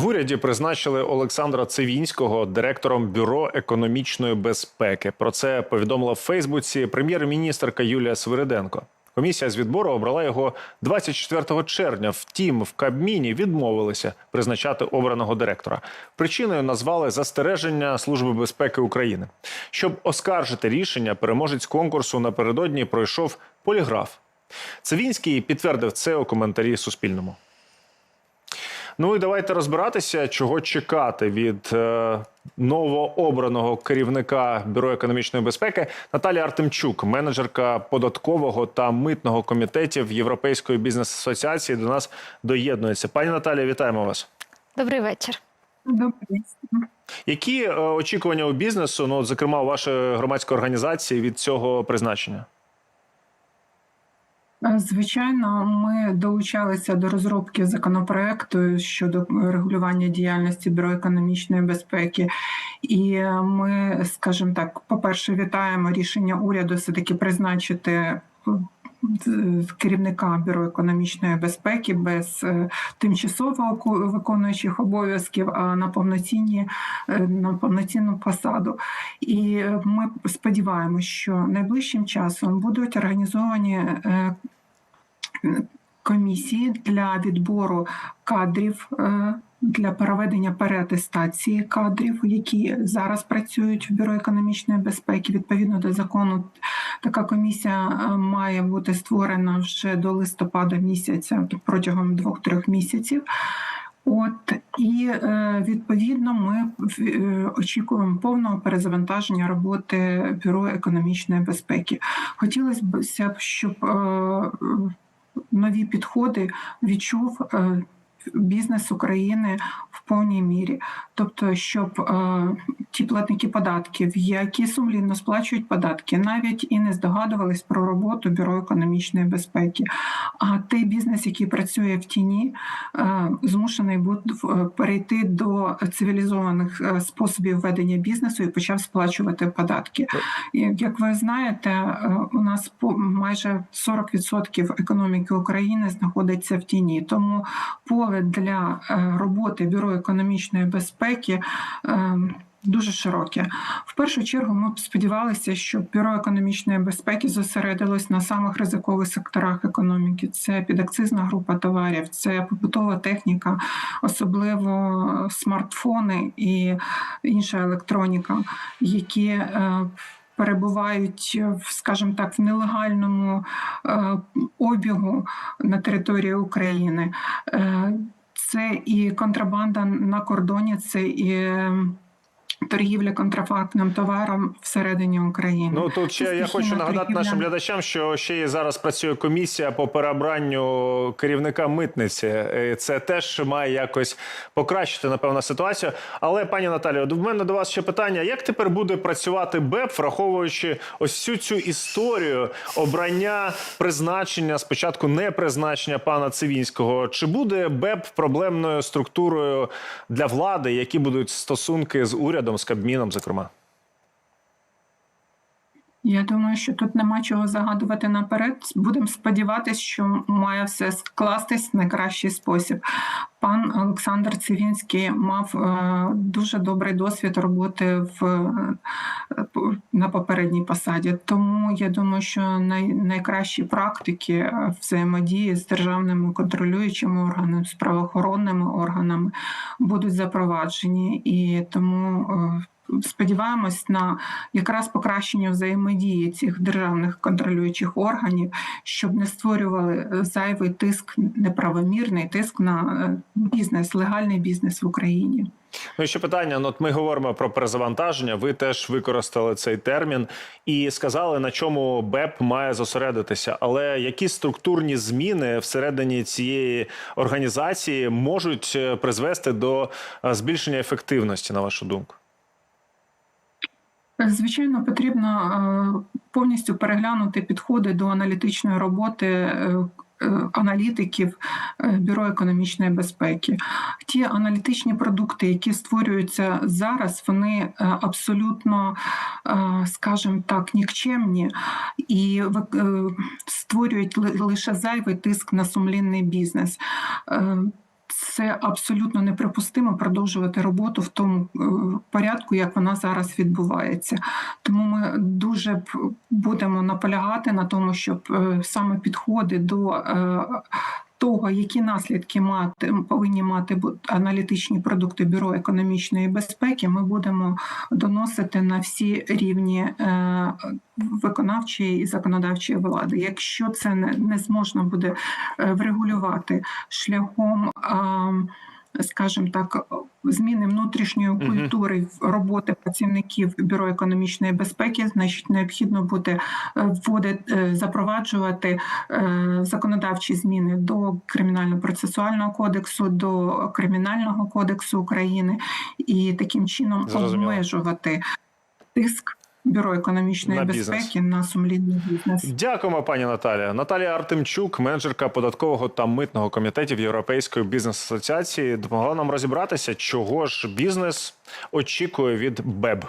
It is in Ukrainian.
В уряді призначили Олександра Цивінського директором бюро економічної безпеки. Про це повідомила в Фейсбуці прем'єр-міністрка Юлія Свириденко. Комісія з відбору обрала його 24 червня. Втім, в Кабміні відмовилися призначати обраного директора. Причиною назвали застереження Служби безпеки України. Щоб оскаржити рішення, переможець конкурсу напередодні пройшов поліграф. Цивінський підтвердив це у коментарі Суспільному. Ну і давайте розбиратися, чого чекати від е, новообраного керівника бюро економічної безпеки Наталія Артемчук, менеджерка податкового та митного комітетів Європейської бізнес-асоціації, до нас доєднується. Пані Наталія, вітаємо вас. Добрий вечір. Добрий. Які е, очікування у бізнесу, ну зокрема у вашої громадської організації від цього призначення? Е, Звичайно, ми долучалися до розробки законопроекту щодо регулювання діяльності бюро економічної безпеки, і ми, скажімо так, по-перше, вітаємо рішення уряду все таки призначити. е, Керівника бюро економічної безпеки без е, тимчасово виконуючих обов'язків, а на повноцінні на повноцінну посаду. І е, ми сподіваємося, що найближчим часом будуть організовані е, комісії для відбору кадрів. е, Для проведення переатестації кадрів, які зараз працюють в бюро економічної безпеки, відповідно до закону, така комісія має бути створена вже до листопада місяця, протягом двох-трьох місяців. От і е, відповідно ми е, очікуємо повного перезавантаження роботи бюро економічної безпеки. Хотілося б, щоб е, нові підходи відчув бізнес України в повній мірі. Тобто, щоб е, ті платники податків, які сумлінно сплачують податки, навіть і не здогадувались про роботу бюро економічної безпеки. А той бізнес, який працює в тіні, е, змушений буде е, перейти до цивілізованих е, способів ведення бізнесу і почав сплачувати податки. І, Як ви знаєте, е, у нас по- майже 40% економіки України знаходиться в тіні. Тому поле для е, роботи бюро економічної безпеки. е, Дуже широке. В першу чергу ми б сподівалися, що бюро економічної безпеки зосередилось на самих ризикових секторах економіки. Це підакцизна група товарів, це побутова техніка, особливо смартфони і інша електроніка, які е, перебувають, в, скажімо так, в нелегальному е, обігу на території України. Е, Це і контрабанда на кордоні, це і е, торгівля контрафактним товаром всередині України. Ну тут ще я хочу нагадати торгівля. нашим глядачам, що ще і зараз працює комісія по переобранню керівника митниці. Це теж має якось покращити напевно ситуацію. Але пані Наталію, в мене до вас ще питання: як тепер буде працювати БЕП, враховуючи ось всю цю історію обрання призначення, спочатку не призначення пана Цивінського? Чи буде БЕП проблемною структурою для влади? Які будуть стосунки з урядом, з Кабміном, зокрема? Я думаю, що тут нема чого загадувати наперед. Будемо сподіватися, що має все скластись в найкращий спосіб. Пан Олександр Цивінський мав е, дуже добрий досвід роботи в, е, на попередній посаді. Тому я думаю, що най, найкращі практики е, взаємодії з державними контролюючими органами, з правоохоронними органами будуть запроваджені. І тому сподіваємось на якраз покращення взаємодії цих державних контролюючих органів, щоб не створювали е, зайвий тиск, неправомірний тиск на е, бізнес, легальний бізнес в Україні. Ну ще питання. Ну, от ми говоримо про перезавантаження. Ви теж використали цей термін і сказали, на чому БЕП має зосередитися. Але які структурні зміни всередині цієї організації можуть е, призвести до збільшення ефективності, на вашу думку? Звичайно, потрібно е, повністю переглянути підходи до аналітичної роботи. е, е, Аналітиків бюро економічної безпеки, ті аналітичні продукти, які створюються зараз, вони абсолютно, скажімо так, нікчемні і створюють ли- лише зайвий тиск на сумлінний бізнес. Це абсолютно неприпустимо продовжувати роботу в тому е, порядку, як вона зараз відбувається. Тому ми дуже будемо наполягати на тому, щоб е, саме підходи до е, того, які наслідки мати повинні мати аналітичні продукти бюро економічної безпеки, ми будемо доносити на всі рівні е, виконавчої і законодавчої влади. Якщо це не, зможна буде е, врегулювати шляхом. Скажімо так, зміни внутрішньої культури роботи працівників бюро економічної безпеки, значить необхідно буде е, вводити, е, запроваджувати е, законодавчі зміни до кримінально-процесуального кодексу, до кримінального кодексу України і таким чином Зрозуміло. обмежувати тиск бюро економічної На бізнес. безпеки на сумлінний бізнес. Дякуємо, пані Наталія. Наталія Артемчук, менеджерка податкового та митного комітетів Європейської бізнес асоціації, допомогла нам розібратися, чого ж бізнес очікує від БЕБ.